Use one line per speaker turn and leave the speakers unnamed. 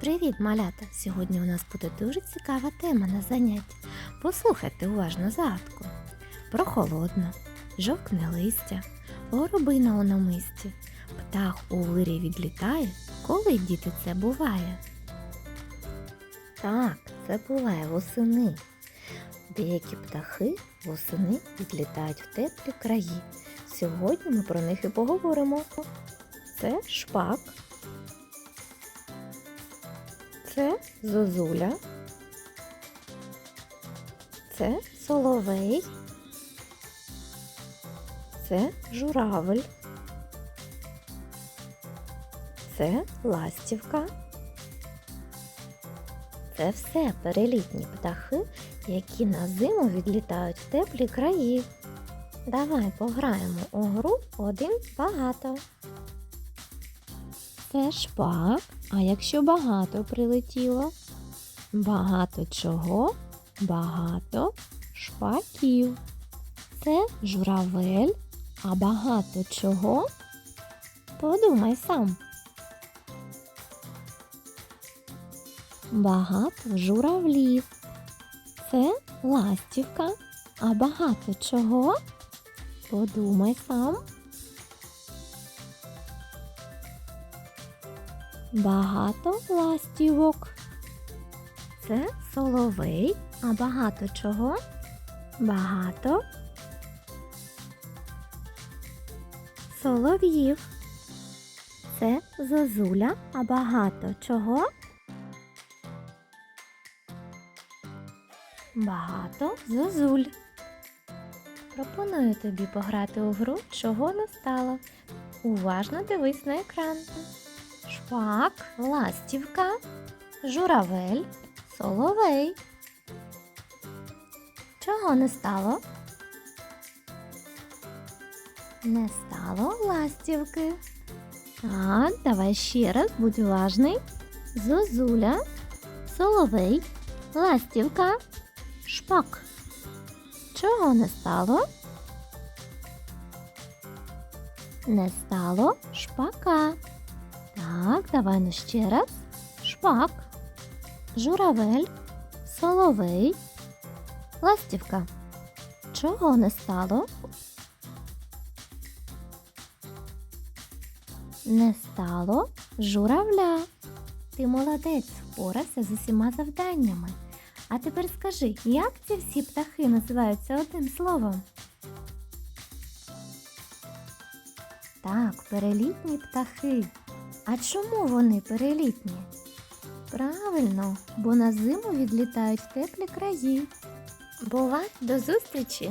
Привіт, малята! Сьогодні у нас буде дуже цікава тема на заняття. Послухайте уважно загадку. Прохолодно, жовкне листя, горобина у намисті, птах у вирі відлітає, коли діти це буває. Так, це буває восени. Деякі птахи восени відлітають в теплі краї. Сьогодні ми про них і поговоримо. Це шпак. Це зозуля. Це соловей. Це журавель. Це ластівка. Це все перелітні птахи, які на зиму відлітають в теплі краї. Давай пограємо у гру один багато. Це шпак, а якщо багато прилетіло? Багато чого? Багато шпаків. Це журавель, а багато чого? Подумай сам. Багато журавлів. Це ластівка, а багато чого? Подумай сам. Багато ластівок. Це соловей, а багато чого? Багато солов'їв. Це зозуля, а багато чого? Багато зозуль. Пропоную тобі пограти у гру, чого не стало. Уважно дивись на екран. Шпак, ластівка, журавель, соловей. Чого не стало? Не стало ластівки. Так, давай ще раз, будь уважний. Зозуля, соловей, ластівка, шпак. Чого не стало? Не стало шпака. Так, давай ну ще раз. Шпак, журавель, соловей, ластівка. Чого не стало? Не стало журавля. Ти молодець, впорався з усіма завданнями. А тепер скажи, як ці всі птахи називаються одним словом? Так, перелітні птахи. А чому вони перелітні? Правильно, бо на зиму відлітають теплі краї. Бувай, до зустрічі!